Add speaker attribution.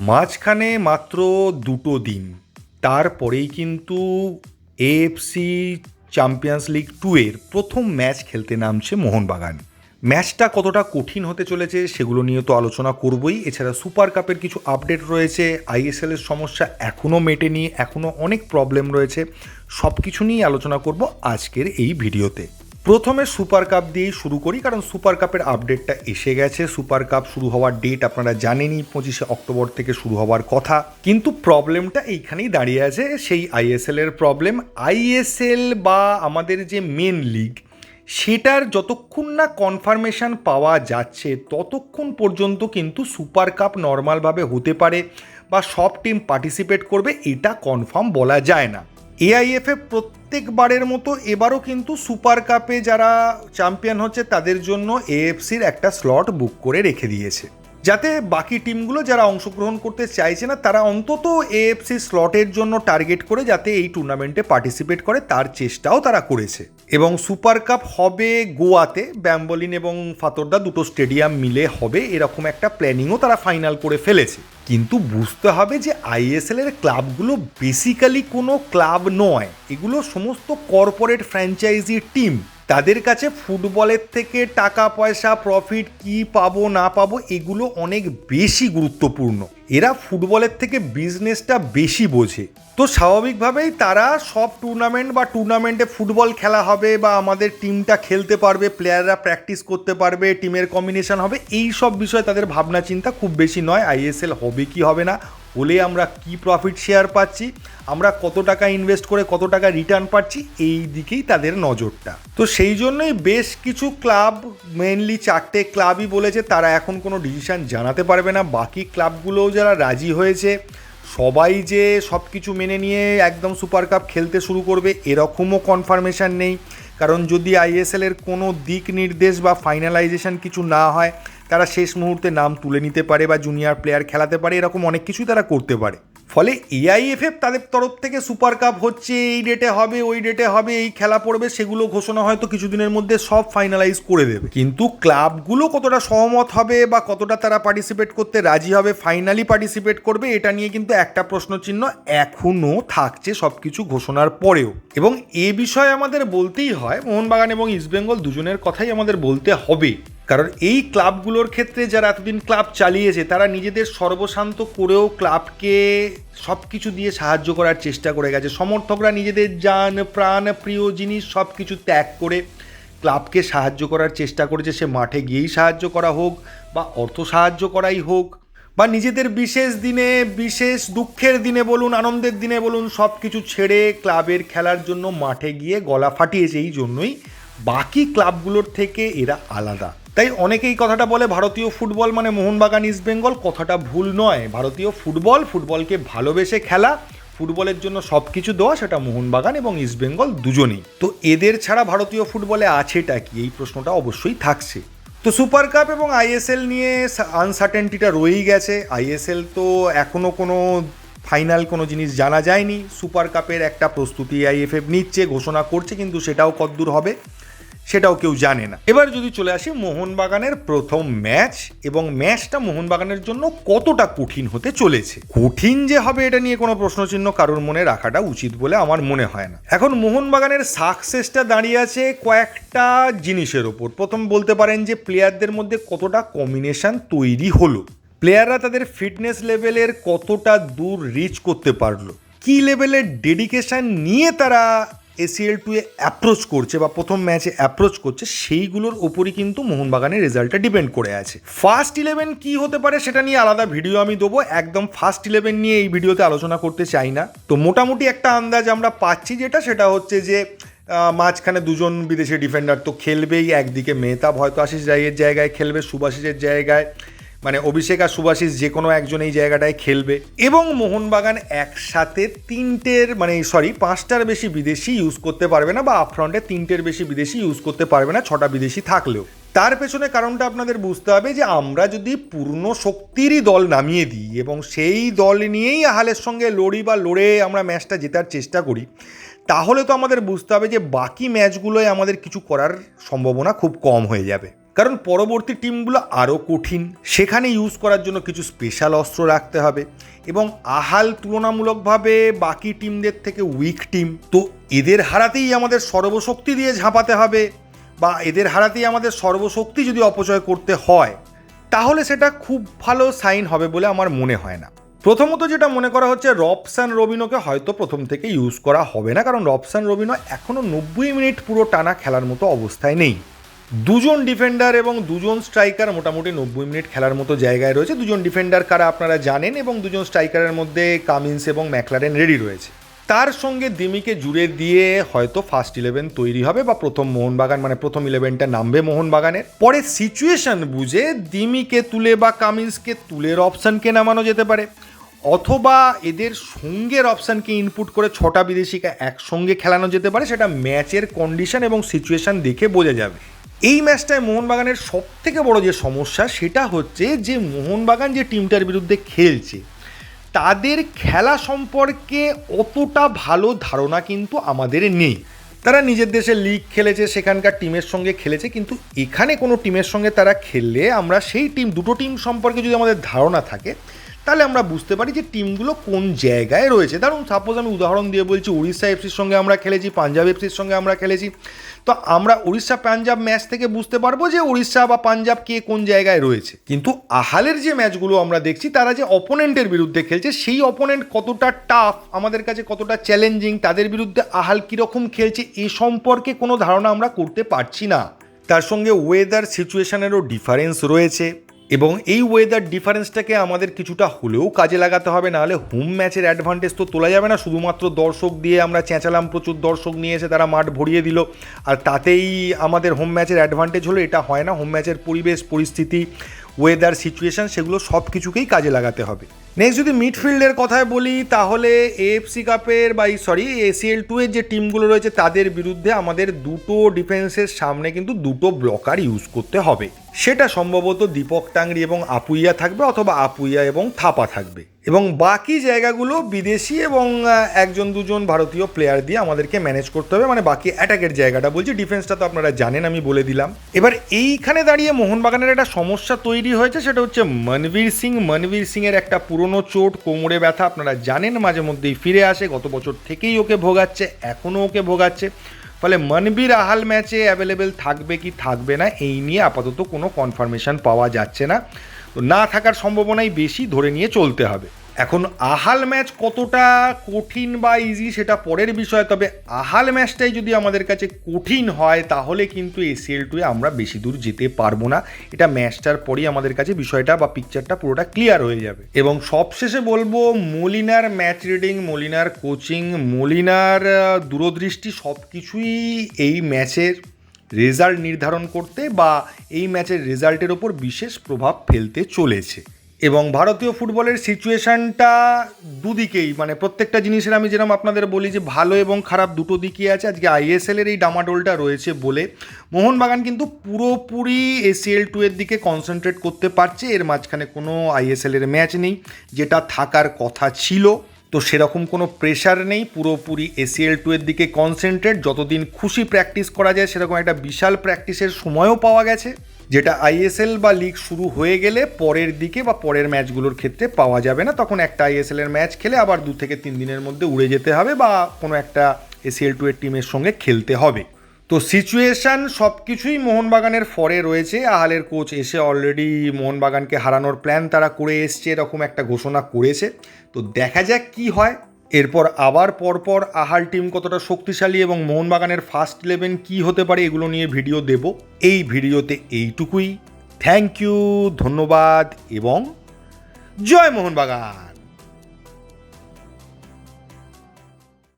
Speaker 1: মাঝখানে মাত্র দুটো দিন। তারপরেই কিন্তু এএফসি চ্যাম্পিয়ন্স লিগ টু এর প্রথম ম্যাচ খেলতে নামছে মোহনবাগান। ম্যাচটা কতটা কঠিন হতে চলেছে সেগুলো নিয়ে তো আলোচনা করবই। এছাড়া সুপার কাপের কিছু আপডেট রয়েছে আইএসএল এর সমস্যা এখনও মেটেনি এখনও অনেক প্রবলেম রয়েছে। সব কিছু নিয়ে আলোচনা করব আজকের এই ভিডিওতে। প্রথমে সুপার কাপ দিয়েই শুরু করি, কারণ সুপার কাপের আপডেটটা এসে গেছে। সুপার কাপ শুরু হওয়ার ডেট আপনারা জানেনই, পঁচিশে অক্টোবর থেকে শুরু হওয়ার কথা। কিন্তু প্রবলেমটা এইখানেই দাঁড়িয়ে আছে, সেই আইএসএল এর প্রবলেম আইএসএল বা আমাদের যে মেন লিগ সেটার যতক্ষণ না কনফার্মেশন পাওয়া যাচ্ছে, ততক্ষণ পর্যন্ত কিন্তু সুপার কাপ নর্মালভাবে হতে পারে বা সব টিম পার্টিসিপেট করবে, এটা কনফার্ম বলা যায় না। এআইএফএ প্রত্যেকবারের মতো এবারও কিন্তু সুপার কাপে যারা চ্যাম্পিয়ন হচ্ছে তাদের জন্য এএফসির একটা স্লট বুক করে রেখে দিয়েছে। যাতে বাকি টিমগুলো যারা অংশগ্রহণ করতে চাইছে না, তারা অন্তত এএফসি স্লটের জন্য টার্গেট করে যাতে এই টুর্নামেন্টে পার্টিসিপেট করে, তার চেষ্টাও তারা করেছে। এবং সুপার কাপ হবে গোয়াতে, ব্যাম্বলিন এবং ফাতোরদা দুটো স্টেডিয়াম মিলে হবে, এরকম একটা প্ল্যানিংও তারা ফাইনাল করে ফেলেছে। কিন্তু বুঝতে হবে যে আইএসএল এর ক্লাবগুলো বেসিক্যালি কোনো ক্লাব নয়, এগুলো সমস্ত কর্পোরেট ফ্র্যাঞ্চাইজি টিম তাদের কাছে ফুটবলের থেকে টাকা, পয়সা প্রফিট কি পাবো, না পাবো, এগুলো অনেক বেশি গুরুত্বপূর্ণ। এরা ফুটবলের থেকে বিজনেসটা বেশি বোঝে। তো স্বাভাবিকভাবেই তারা সব টুর্নামেন্ট বা টুর্নামেন্টে ফুটবল খেলা হবে বা আমাদের টিমটা খেলতে পারবে প্লেয়াররা প্র্যাকটিস করতে পারবে টিমের কম্বিনেশন হবে, এই সব বিষয়ে তাদের ভাবনা চিন্তা খুব বেশি নয়। আইএসএল হবে কি হবে না হলে আমরা কি প্রফিট শেয়ার পাচ্ছি, আমরা কত টাকা ইনভেস্ট করে কত টাকা রিটার্ন পাচ্ছি, এই দিকেই তাদের নজরটা। তো সেই জন্যই বেশ কিছু ক্লাব মেনলি চারটে ক্লাবই বলেছে, তারা এখন কোনো ডিসিশন জানাতে পারবে না। বাকি ক্লাবগুলোও যারা রাজি হয়েছে, সবাই যে সব কিছু মেনে নিয়ে একদম সুপার কাপ খেলতে শুরু করবে, এরকমও কনফার্মেশন নেই। কারণ যদি আইএসএলের কোনো দিক নির্দেশ বা ফাইনালাইজেশন কিছু না হয় তারা শেষ মুহূর্তে নাম তুলে নিতে পারে বা জুনিয়র প্লেয়ার খেলাতে পারে, এরকম অনেক কিছুই তারা করতে পারে। ফলে এআইএফএফ তাদের তরফ থেকে সুপার কাপ হচ্ছে, এই ডেটে হবে, ওই ডেটে হবে, এই খেলা পড়বে, সেগুলো ঘোষণা হয়তো কিছুদিনের মধ্যে সব ফাইনালাইজ করে দেবে। কিন্তু ক্লাবগুলো কতটা সহমত হবে বা কতটা তারা পার্টিসিপেট করতে রাজি হবে ফাইনালি পার্টিসিপেট করবে, এটা নিয়ে কিন্তু একটা প্রশ্নচিহ্ন এখনও থাকছে সব কিছু ঘোষণার পরেও। এবং এ বিষয়ে আমাদের বলতেই হয়, মোহনবাগান এবং ইস্টবেঙ্গল দুজনের কথাই আমাদের বলতে হবে। কারণ এই ক্লাবগুলোর ক্ষেত্রে যারা এতদিন ক্লাব চালিয়েছে, তারা নিজেদের সর্বশান্ত করেও ক্লাবকে সব কিছু দিয়ে সাহায্য করার চেষ্টা করে গেছে। সমর্থকরা নিজেদের যান, প্রাণ, প্রিয় জিনিস সব কিছু ত্যাগ করে ক্লাবকে সাহায্য করার চেষ্টা করেছে। সে মাঠে গিয়েই সাহায্য করা হোক বা অর্থ সাহায্য করাই হোক বা নিজেদের বিশেষ দিনে, বিশেষ দুঃখের দিনে বলুন, আনন্দের দিনে বলুন সব কিছু ছেড়ে ক্লাবের খেলার জন্য মাঠে গিয়ে গলা ফাটিয়েছে। এই জন্যই বাকি ক্লাবগুলোর থেকে এরা আলাদা। তাই অনেকেই কথাটা বলে ভারতীয় ফুটবল মানে মোহনবাগান, ইস্ট বেঙ্গল। কথাটা ভুল নয়। ভারতীয় ফুটবল, ফুটবলকে ভালোবেসে খেলা, ফুটবলের জন্য সব কিছু দেওয়া, সেটা মোহনবাগান এবং ইস্টবেঙ্গল দুজনেই। তো এদের ছাড়া ভারতীয় ফুটবলে আছেটা কি? এই প্রশ্নটা অবশ্যই থাকছে। তো সুপার কাপ এবং আইএসএল নিয়ে আনসার্টেনটিটা রয়েই গেছে। আইএসএল তো এখনও কোনো ফাইনাল কোনো জিনিস জানা যায়নি। সুপার কাপের একটা প্রস্তুতি আইএফএফ নিচ্ছে, ঘোষণা করছে, কিন্তু সেটাও কদ্দূর হবে। সেটাও কেউ জানে না। এবার যদি চলে আসি মোহনবাগানের প্রথম ম্যাচ, এবং ম্যাচটা মোহনবাগানের জন্য কতটা কঠিন হতে চলেছে? কঠিন যে হবে এটা নিয়ে কোনো প্রশ্নচিহ্ন কারোর মনে রাখাটা উচিত বলে আমার মনে হয় না। এখন মোহনবাগানের সাকসেসটা দাঁড়িয়ে আছে কয়েকটা জিনিসের ওপর। প্রথম বলতে পারেন যে প্লেয়ারদের মধ্যে কতটা কম্বিনেশন তৈরি হলো। প্লেয়াররা তাদের ফিটনেস লেভেলের কতটা দূর রিচ করতে পারল। কি লেভেলের ডেডিকেশন নিয়ে তারা এসিএল টু এ অ্যাপ্রোচ করছে বা প্রথম ম্যাচে অ্যাপ্রোচ করছে, সেইগুলোর ওপরই কিন্তু মোহনবাগানের রেজাল্টটা ডিপেন্ড করে আছে। ফার্স্ট ইলেভেন কি হতে পারে সেটা নিয়ে আলাদা ভিডিও আমি দেবো। একদম ফার্স্ট ইলেভেন নিয়ে এই ভিডিওতে আলোচনা করতে চাই না। তো মোটামুটি একটা আন্দাজ আমরা পাচ্ছি যেটা, সেটা হচ্ছে যে মাঝখানে দুজন বিদেশি ডিফেন্ডার তো খেলবেই। একদিকে মেহতাব হয়তো আশিস রায়ের জায়গায় খেলবে, সুভাষিসের জায়গায়। মানে অভিষেক আর সুভাষিস যে কোনো একজন এই জায়গাটায় খেলবে। এবং মোহনবাগান একসাথে তিনটের মানে সরি পাঁচটার বেশি বিদেশি ইউজ করতে পারবে না বা আপফ্রন্টে তিনটের বেশি বিদেশি ইউজ করতে পারবে না, ছটা বিদেশি থাকলেও। তার পেছনে কারণটা আপনাদের বুঝতে হবে যে আমরা যদি পূর্ণ শক্তিরই দল নামিয়ে দিই এবং সেই দল নিয়েই হালের সঙ্গে লড়ি বা লড়ে আমরা ম্যাচটা জেতার চেষ্টা করি, তাহলে তো আমাদের বুঝতে হবে যে বাকি ম্যাচগুলোয় আমাদের কিছু করার সম্ভাবনা খুব কম হয়ে যাবে। কারণ পরবর্তী টিমগুলো আরও কঠিন। সেখানে ইউজ করার জন্য কিছু স্পেশাল অস্ত্র রাখতে হবে এবং আহাল তুলনামূলকভাবে বাকি টিমদের থেকে উইক টিম তো এদের হারাতেই আমাদের সর্বশক্তি দিয়ে ঝাঁপাতে হবে বা এদের হারাতেই আমাদের সর্বশক্তি যদি অপচয় করতে হয়, তাহলে সেটা খুব ভালো সাইন হবে বলে আমার মনে হয় না। প্রথমত যেটা মনে করা হচ্ছে, রবসান রবিনোকে হয়তো প্রথম থেকে ইউজ করা হবে না, কারণ রবসান রবিনো এখনও নব্বই মিনিট পুরো টানা খেলার মতো অবস্থায় নেই। দুজন ডিফেন্ডার এবং দুজন স্ট্রাইকার মোটামুটি নব্বই মিনিট খেলার মতো জায়গায় রয়েছে। দুজন ডিফেন্ডার কারা আপনারা জানেন এবং দুজন স্ট্রাইকারের মধ্যে কামিন্স এবং ম্যাকলারেন রেডি রয়েছে। তার সঙ্গে দিমিকে জুড়ে দিয়ে হয়তো ফার্স্ট ইলেভেন তৈরি হবে বা প্রথম মোহনবাগান মানে প্রথম ইলেভেনটা নামবে মোহনবাগানের। পরে সিচুয়েশন বুঝে দিমিকে তুলে বা কামিন্সকে তুলের অপশানকে নামানো যেতে পারে। অথবা এদের সঙ্গের অপশানকে ইনপুট করে ছটা বিদেশিকে একসঙ্গে খেলানো যেতে পারে। সেটা ম্যাচের কন্ডিশন এবং সিচুয়েশন দেখে বোঝা যাবে। এই ম্যাচটায় মোহনবাগানের সব থেকে বড় যে সমস্যা, সেটা হচ্ছে যে মোহনবাগান যে টিমটার বিরুদ্ধে খেলছে, তাদের খেলা সম্পর্কে অতটা ভালো ধারণা কিন্তু আমাদের নেই। তারা নিজের দেশে লিগ খেলেছে, সেখানকার টিমের সঙ্গে খেলেছে, কিন্তু এখানে কোনো টিমের সঙ্গে তারা খেললে আমরা সেই টিম দুটো টিম সম্পর্কে যদি আমাদের ধারণা থাকে তাহলে আমরা বুঝতে পারি যে টিমগুলো কোন জায়গায় রয়েছে। ধরুন সাপোজ আমি উদাহরণ দিয়ে বলছি, উড়িষ্যা এফসির সঙ্গে আমরা খেলেছি, পাঞ্জাব এফসির সঙ্গে আমরা খেলেছি। তো আমরা উড়িষ্যা পাঞ্জাব ম্যাচ থেকে বুঝতে পারব যে উড়িষ্যা বা পাঞ্জাব কে কোন জায়গায় রয়েছে। কিন্তু আহালের যে ম্যাচগুলো আমরা দেখছি, তারা যে অপোনেন্টের বিরুদ্ধে খেলছে, সেই অপোনেন্ট কতটা টাফ আমাদের কাছে কতটা চ্যালেঞ্জিং তাদের বিরুদ্ধে আহাল কীরকম খেলছে, এ সম্পর্কে কোনো ধারণা আমরা করতে পারছি না। তার সঙ্গে ওয়েদার সিচুয়েশানেরও ডিফারেন্স রয়েছে। এবং এই ওয়েদার ডিফারেন্সটাকে আমাদের কিছুটা হলেও কাজে লাগাতে হবে, নাহলে হোম ম্যাচের অ্যাডভান্টেজ তো তোলা যাবে না। শুধুমাত্র দর্শক দিয়ে আমরা চেঁচালাম, প্রচুর দর্শক নিয়ে এসে তারা মাঠ ভরিয়ে দিল। আর তাতেই আমাদের হোম ম্যাচের অ্যাডভান্টেজ হলো, এটা হয় না। হোম ম্যাচের পরিবেশ, পরিস্থিতি ওয়েদার সিচুয়েশান সেগুলো সব কিছুকেই কাজে লাগাতে হবে। নেক্সট যদি মিডফিল্ডের কথায় বলি, তাহলে এএফসি কাপের বা সরি এসিএল টু এর যে টিমগুলো রয়েছে, তাদের বিরুদ্ধে আমাদের দুটো ডিফেন্সের সামনে কিন্তু দুটো ব্লকার ইউজ করতে হবে। সেটা সম্ভবত দীপক টাংরি এবং আপুইয়া থাকবে অথবা আপুইয়া এবং থাপা থাকবে। এবং বাকি জায়গাগুলো বিদেশি এবং একজন দুজন ভারতীয় প্লেয়ার দিয়ে আমাদেরকে ম্যানেজ করতে হবে। মানে বাকি অ্যাটাকের জায়গাটা বলছি ডিফেন্সটা তো আপনারা জানেন, আমি বলে দিলাম। এবার এইখানে দাঁড়িয়ে মোহনবাগানের একটা সমস্যা তৈরি হয়েছে, সেটা হচ্ছে মনবীর সিং। মনবীর সিংয়ের একটা পুরনো চোট, কোমরে ব্যথা, আপনারা জানেন, মাঝে মধ্যেই ফিরে আসে, গত বছর থেকেই ওকে ভোগাচ্ছে, এখনও ওকে ভোগাচ্ছে। ফলে মনবীর আহাল ম্যাচে অ্যাভেলেবেল থাকবে কি থাকবে না, এই নিয়ে আপাতত কোনো কনফার্মেশন পাওয়া যাচ্ছে না। তো না থাকার সম্ভাবনাই বেশি, ধরে নিয়ে চলতে হবে। এখন আহাল ম্যাচ কতটা কঠিন বা ইজি সেটা পরের বিষয়, তবে আহাল ম্যাচটাই যদি আমাদের কাছে কঠিন হয়, তাহলে কিন্তু এসিএল টুয়ে আমরা বেশি দূর যেতে পারব না। এটা ম্যাচটার পরেই আমাদের কাছে বিষয়টা বা পিকচারটা পুরোটা ক্লিয়ার হয়ে যাবে। এবং সবশেষে বলব, মলিনার ম্যাচ রিডিং মলিনার কোচিং মলিনার দূরদৃষ্টি সব কিছুই এই ম্যাচের রেজাল্ট নির্ধারণ করতে বা এই ম্যাচের রেজাল্টের ওপর বিশেষ প্রভাব ফেলতে চলেছে। এবং ভারতীয় ফুটবলের সিচুয়েশানটা দুদিকেই মানে প্রত্যেকটা জিনিসের আমি যেরকম আপনাদের বলি যে ভালো এবং খারাপ দুটো দিকই আছে। আজকে আইএসএলের এই ডামাডোলটা রয়েছে বলে মোহনবাগান কিন্তু পুরোপুরি এসিএল টু এর দিকে কনসেন্ট্রেট করতে পারছে। এর মাঝখানে কোনো আইএসএলের ম্যাচ নেই, যেটা থাকার কথা ছিল। তো সেরকম কোনো প্রেশার নেই, পুরোপুরি এসিএল টু এর দিকে কনসেন্ট্রেট যতদিন খুশি প্র্যাকটিস করা যায়, সেরকম একটা বিশাল প্র্যাকটিসের সময়ও পাওয়া গেছে। যেটা আইএসএল বা লিগ শুরু হয়ে গেলে পরের দিকে বা পরের ম্যাচগুলোর ক্ষেত্রে পাওয়া যাবে না, তখন একটা আইএসএল এর ম্যাচ খেলে আবার দু থেকে তিন দিনের মধ্যে উড়ে যেতে হবে বা কোনো একটা এসিএল টু এর টিমের সঙ্গে খেলতে হবে। তো সিচুয়েশান সব কিছুই মোহনবাগানের ফরে রয়েছে। আহালের কোচ এসে অলরেডি মোহনবাগানকে হারানোর প্ল্যান তারা করে এসছে, এরকম একটা ঘোষণা করেছে। তো দেখা যাক কি হয়। এরপর আবার পরপর আহার টিম কতটা শক্তিশালী এবং মোহনবাগানের ফার্স্ট ইলেভেন কি হতে পারে এগুলো নিয়ে ভিডিও দেব। এই ভিডিওতে এইটুকুই। থ্যাংক ইউ ধন্যবাদ এবং জয় মোহনবাগান।